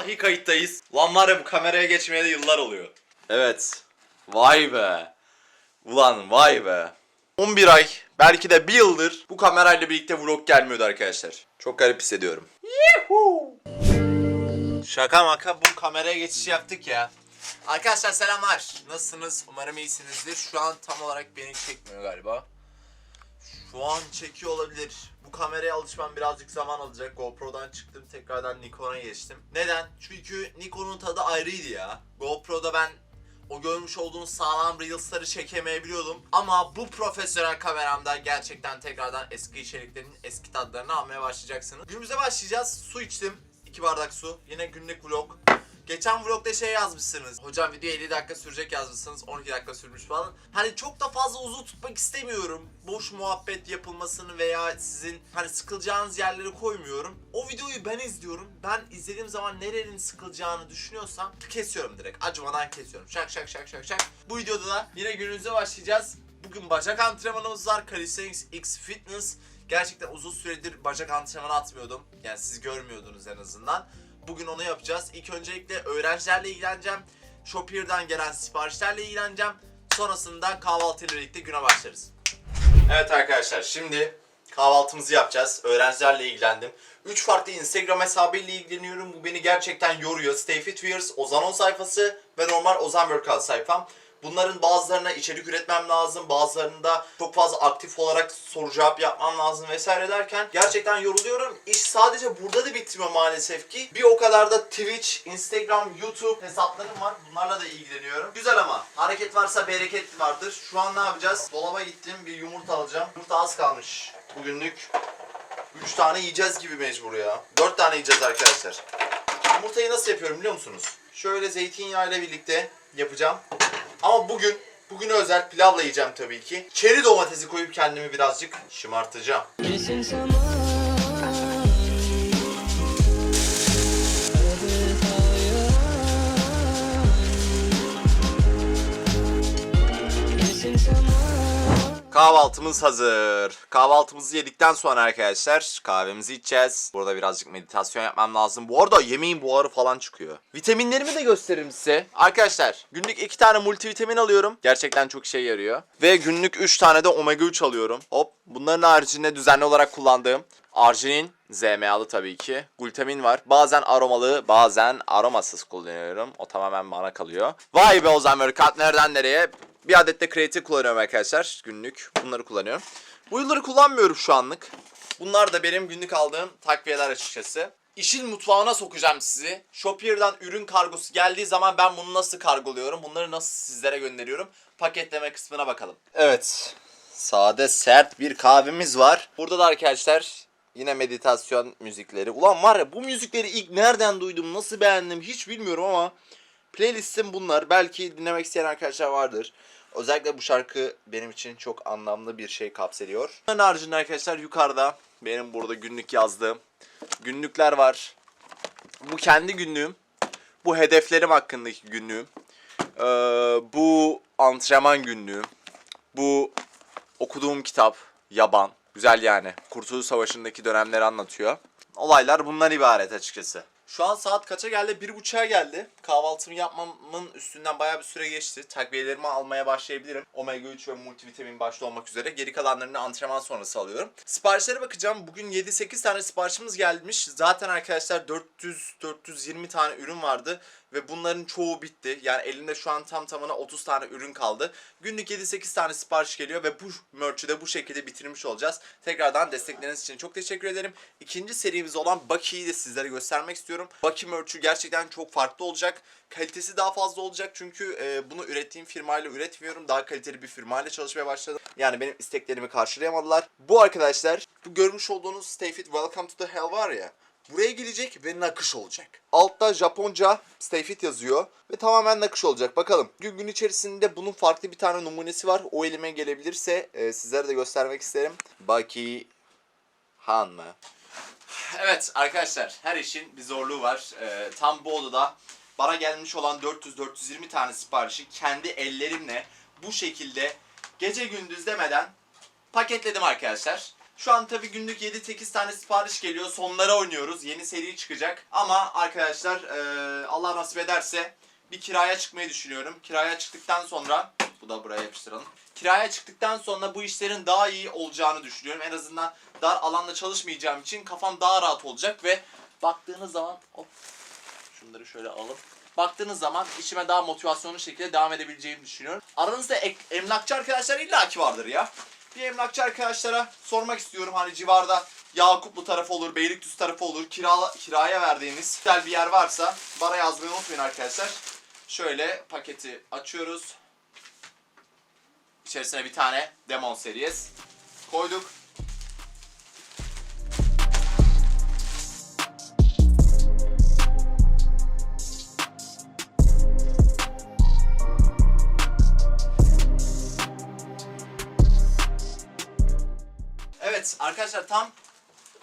Vallahi kayıttayız. Lan var ya bu kameraya geçmeye de yıllar oluyor. Evet. Vay be. Ulan vay be. 11 ay belki de bir yıldır bu kamerayla birlikte vlog gelmiyordu arkadaşlar. Çok garip hissediyorum. Şaka maka bu kameraya geçiş yaptık ya. Arkadaşlar selamlar. Nasılsınız? Umarım iyisinizdir. Şu an tam olarak beni çekmiyor galiba. Şu an çekiyor olabilir. Bu kameraya alışmam birazcık zaman alacak. GoPro'dan çıktım tekrardan Nikon'a geçtim. Neden? Çünkü Nikon'un tadı ayrıydı ya. GoPro'da ben o görmüş olduğunuz sağlam Reels'ları çekemeyebiliyordum. Ama bu profesyonel kameramda gerçekten tekrardan eski içeriklerin eski tadlarını almaya başlayacaksınız. Günümüze başlayacağız. Su içtim. 2 bardak su. Yine günlük vlog. Geçen vlogda şey yazmışsınız. Hocam video 50 dakika sürecek yazmışsınız. 12 dakika sürmüş falan. Hani çok da fazla uzun tutmak istemiyorum. Boş muhabbet yapılmasını veya sizin hani sıkılacağınız yerleri koymuyorum. O videoyu ben izliyorum. Ben izlediğim zaman nerenin sıkılacağını düşünüyorsam kesiyorum direkt. Acımadan kesiyorum. Şak şak şak şak şak. Bu videoda da yine gününüze başlayacağız. Bugün bacak antrenmanımız var. Calisthenics X Fitness. Gerçekten uzun süredir bacak antrenmanı atmıyordum. Yani siz görmüyordunuz en azından. Bugün onu yapacağız. İlk öncelikle öğrencilerle ilgileneceğim. Shopier'dan gelen siparişlerle ilgileneceğim. Sonrasında kahvaltıyla birlikte güne başlarız. Evet arkadaşlar şimdi kahvaltımızı yapacağız. Öğrencilerle ilgilendim. 3 farklı Instagram hesabıyla ilgileniyorum. Bu beni gerçekten yoruyor. Stay Fit Wears, Ozanon sayfası ve normal Ozan Workout sayfam. Bunların bazılarına içerik üretmem lazım, bazılarında çok fazla aktif olarak soru cevap yapmam lazım vesaire derken gerçekten yoruluyorum. İş sadece burada da bitmiyor maalesef ki. Bir o kadar da Twitch, Instagram, YouTube hesaplarım var. Bunlarla da ilgileniyorum. Güzel ama hareket varsa bereket vardır. Şu an ne yapacağız? Dolaba gittim bir yumurta alacağım. Yumurta az kalmış. Bugünlük 3 tane yiyeceğiz gibi mecbur ya. 4 tane yiyeceğiz arkadaşlar. Yumurtayı nasıl yapıyorum biliyor musunuz? Şöyle zeytinyağıyla birlikte yapacağım. Ama bugün, bugün özel pilavla yiyeceğim tabii ki. Çeri domatesi koyup kendimi birazcık şımartacağım. Kahvaltımız hazır. Kahvaltımızı yedikten sonra arkadaşlar kahvemizi içeceğiz. Burada birazcık meditasyon yapmam lazım. Bu arada yemeğin buharı falan çıkıyor. Vitaminlerimi de gösteririm size. Arkadaşlar günlük iki tane multivitamin alıyorum. Gerçekten çok işe yarıyor. Ve günlük 3 tane de omega 3 alıyorum. Hop bunların haricinde düzenli olarak kullandığım arginin ZMA'lı tabii ki. Glutamin var. Bazen aromalı, bazen aromasız kullanıyorum. O tamamen bana kalıyor. Vay be Ozan Workout nereden nereye? Bir adet de kreatin kullanıyorum arkadaşlar günlük. Bunları kullanıyorum. Bu yılları kullanmıyorum şu anlık. Bunlar da benim günlük aldığım takviyeler açıkçası. İşin mutfağına sokacağım sizi. Shopier'dan ürün kargosu geldiği zaman ben bunu nasıl kargoluyorum? Bunları nasıl sizlere gönderiyorum? Paketleme kısmına bakalım. Evet. Sade sert bir kahvemiz var. Burada da arkadaşlar yine meditasyon müzikleri. Ulan var ya bu müzikleri ilk nereden duydum, nasıl beğendim hiç bilmiyorum ama Playlistim bunlar. Belki dinlemek isteyen arkadaşlar vardır. Özellikle bu şarkı benim için çok anlamlı bir şey kapsediyor. Bunların haricinde arkadaşlar yukarıda benim burada günlük yazdığım günlükler var. Bu kendi günlüğüm. Bu hedeflerim hakkındaki günlüğüm. Ee, bu antrenman günlüğüm. Bu okuduğum kitap Yaban. Güzel yani. Kurtuluş Savaşı'ndaki dönemleri anlatıyor. Olaylar bundan ibaret açıkçası. Şu an saat kaça geldi? Bir buçuğa geldi. Kahvaltımı yapmamın üstünden bayağı bir süre geçti. Takviyelerimi almaya başlayabilirim. Omega 3 ve multivitamin başta olmak üzere. Geri kalanlarını antrenman sonrası alıyorum. Siparişlere bakacağım. Bugün 7-8 tane siparişimiz gelmiş. Zaten arkadaşlar 400-420 tane ürün vardı. Ve bunların çoğu bitti. Yani elimde şu an tam tamına 30 tane ürün kaldı. Günlük 7-8 tane sipariş geliyor ve bu merch'ü de bu şekilde bitirmiş olacağız. Tekrardan destekleriniz için çok teşekkür ederim. İkinci serimiz olan Bucky'yi de sizlere göstermek istiyorum. Bucky merch'ü gerçekten çok farklı olacak. Kalitesi daha fazla olacak çünkü e, bunu ürettiğim firmayla üretmiyorum. Daha kaliteli bir firmayla çalışmaya başladım. Yani benim isteklerimi karşılayamadılar. Bu arkadaşlar bu görmüş olduğunuz Stay Fit Welcome to the Hell var ya. Buraya gelecek ve nakış olacak. Altta Japonca Stay Fit yazıyor ve tamamen nakış olacak. Bakalım. Gün gün içerisinde bunun farklı bir tane numunesi var. O elime gelebilirse e, sizlere de göstermek isterim. Baki Han mı? Evet arkadaşlar her işin bir zorluğu var. Ee, tam bu odada bana gelmiş olan 400-420 tane siparişi kendi ellerimle bu şekilde gece gündüz demeden paketledim arkadaşlar. Şu an tabi günlük 7-8 tane sipariş geliyor. Sonlara oynuyoruz. Yeni seri çıkacak. Ama arkadaşlar eee, Allah nasip ederse bir kiraya çıkmayı düşünüyorum. Kiraya çıktıktan sonra bu da buraya yapıştıralım. Kiraya çıktıktan sonra bu işlerin daha iyi olacağını düşünüyorum. En azından dar alanda çalışmayacağım için kafam daha rahat olacak ve baktığınız zaman hop şunları şöyle alıp baktığınız zaman işime daha motivasyonlu şekilde devam edebileceğimi düşünüyorum. Aranızda ek- emlakçı arkadaşlar illaki vardır ya. Bir emlakçı arkadaşlara sormak istiyorum hani civarda Yakuplu tarafı olur, Beylikdüzü tarafı olur, kirala, kiraya verdiğiniz güzel bir yer varsa bana yazmayı unutmayın arkadaşlar. Şöyle paketi açıyoruz. İçerisine bir tane Demon Series koyduk. Arkadaşlar tam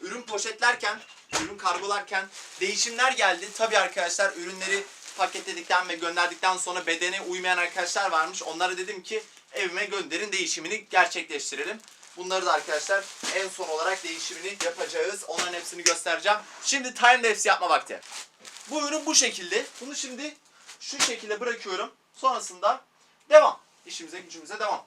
ürün poşetlerken, ürün kargolarken değişimler geldi. Tabii arkadaşlar ürünleri paketledikten ve gönderdikten sonra bedene uymayan arkadaşlar varmış. Onlara dedim ki evime gönderin değişimini gerçekleştirelim. Bunları da arkadaşlar en son olarak değişimini yapacağız. Onların hepsini göstereceğim. Şimdi time lapse yapma vakti. Bu ürün bu şekilde. Bunu şimdi şu şekilde bırakıyorum. Sonrasında devam. İşimize gücümüze devam.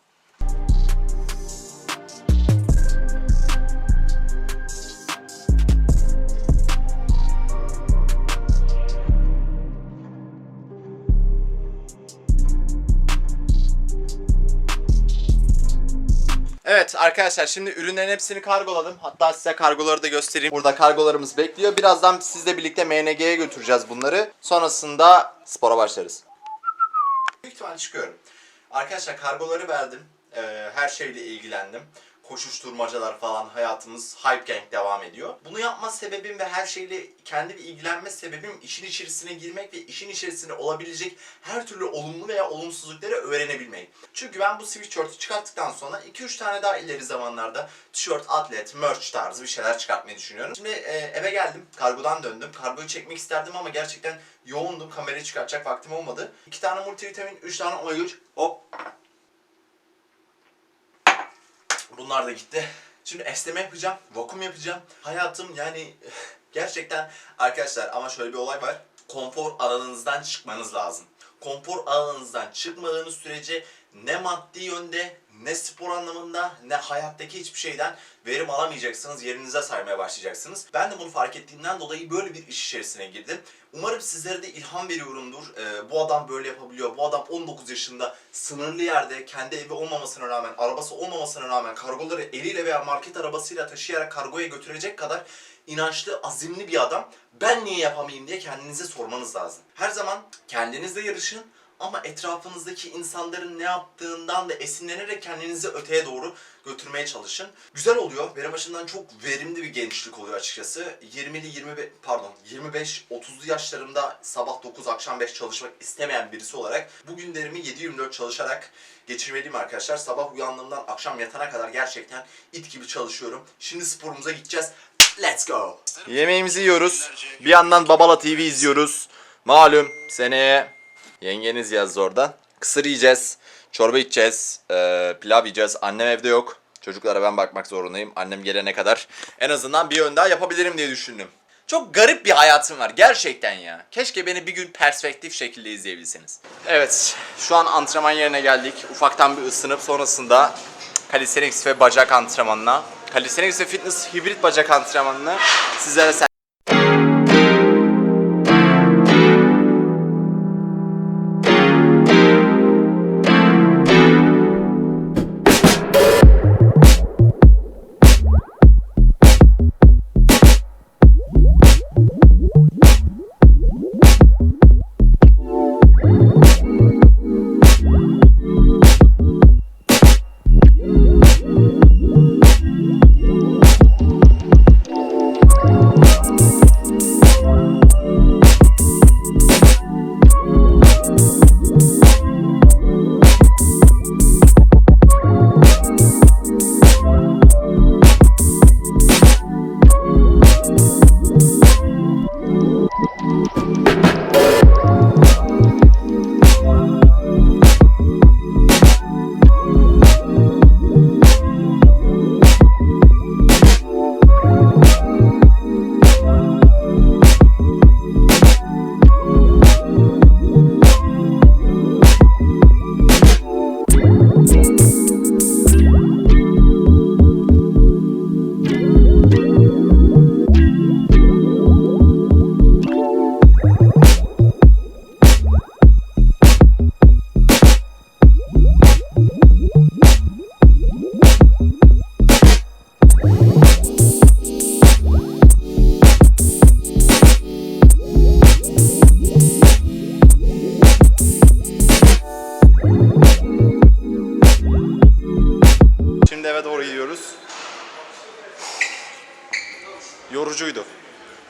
Evet arkadaşlar şimdi ürünlerin hepsini kargoladım. Hatta size kargoları da göstereyim. Burada kargolarımız bekliyor. Birazdan sizle birlikte MNG'ye götüreceğiz bunları. Sonrasında spora başlarız. Büyük ihtimalle çıkıyorum. Arkadaşlar kargoları verdim. Ee, her şeyle ilgilendim. Koşuşturmacalar falan hayatımız Hype Gang devam ediyor. Bunu yapma sebebim ve her şeyle kendi bir ilgilenme sebebim işin içerisine girmek ve işin içerisine olabilecek her türlü olumlu veya olumsuzlukları öğrenebilmek. Çünkü ben bu sweatshirt'ü çıkarttıktan sonra 2-3 tane daha ileri zamanlarda tişört, atlet, merch tarzı bir şeyler çıkartmayı düşünüyorum. Şimdi e, eve geldim, kargodan döndüm. Kargoyu çekmek isterdim ama gerçekten yoğundum. Kamerayı çıkartacak vaktim olmadı. 2 tane multivitamin, 3 tane omega 3. Hop Bunlar da gitti. Şimdi esneme yapacağım, vakum yapacağım. Hayatım yani gerçekten arkadaşlar ama şöyle bir olay var. Konfor alanınızdan çıkmanız lazım. Konfor alanınızdan çıkmadığınız sürece ne maddi yönde, ne spor anlamında, ne hayattaki hiçbir şeyden verim alamayacaksınız. Yerinize saymaya başlayacaksınız. Ben de bunu fark ettiğimden dolayı böyle bir iş içerisine girdim. Umarım sizlere de ilham veriyorumdur. Ee, bu adam böyle yapabiliyor. Bu adam 19 yaşında sınırlı yerde kendi evi olmamasına rağmen, arabası olmamasına rağmen kargoları eliyle veya market arabasıyla taşıyarak kargoya götürecek kadar inançlı, azimli bir adam. Ben niye yapamayayım diye kendinize sormanız lazım. Her zaman kendinizle yarışın ama etrafınızdaki insanların ne yaptığından da esinlenerek kendinizi öteye doğru götürmeye çalışın. Güzel oluyor. Benim açımdan çok verimli bir gençlik oluyor açıkçası. 20'li 25 pardon 25 30'lu yaşlarımda sabah 9 akşam 5 çalışmak istemeyen birisi olarak bu günlerimi 7-24 çalışarak geçirmeliyim arkadaşlar. Sabah uyandığımdan akşam yatana kadar gerçekten it gibi çalışıyorum. Şimdi sporumuza gideceğiz. Let's go. Yemeğimizi yiyoruz. Bir yandan Babala TV izliyoruz. Malum seneye yengeniz yazdı oradan. Kısır yiyeceğiz. Çorba içeceğiz. eee, pilav yiyeceğiz. Annem evde yok. Çocuklara ben bakmak zorundayım. Annem gelene kadar en azından bir yön daha yapabilirim diye düşündüm. Çok garip bir hayatım var gerçekten ya. Keşke beni bir gün perspektif şekilde izleyebilseniz. Evet, şu an antrenman yerine geldik. Ufaktan bir ısınıp sonrasında calisthenics ve bacak antrenmanına, calisthenics ve fitness hibrit bacak antrenmanını sizlere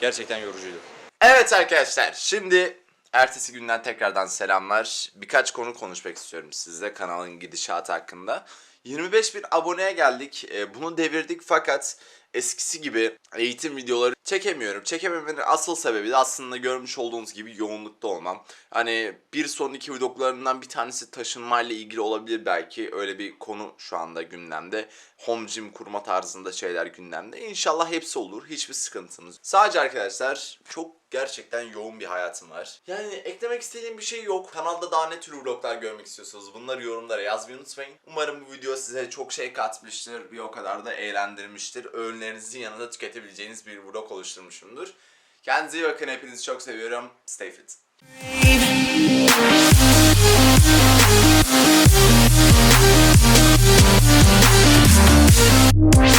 gerçekten yorucuydu. Evet arkadaşlar şimdi ertesi günden tekrardan selamlar. Birkaç konu konuşmak istiyorum sizle kanalın gidişatı hakkında. 25 bin aboneye geldik. Ee, Bunu devirdik fakat eskisi gibi eğitim videoları çekemiyorum. Çekememenin asıl sebebi de aslında görmüş olduğunuz gibi yoğunlukta olmam. Hani bir sonraki vloglarından bir tanesi taşınmayla ilgili olabilir belki. Öyle bir konu şu anda gündemde. Home gym kurma tarzında şeyler gündemde. İnşallah hepsi olur. Hiçbir sıkıntımız. Sadece arkadaşlar çok gerçekten yoğun bir hayatım var. Yani eklemek istediğim bir şey yok. Kanalda daha ne tür vloglar görmek istiyorsanız bunları yorumlara yazmayı unutmayın. Umarım bu video size çok şey katmıştır. Bir o kadar da eğlendirmiştir ürünlerinizin yanında tüketebileceğiniz bir vlog oluşturmuşumdur. Kendinize iyi bakın. Hepinizi çok seviyorum. Stay fit. We'll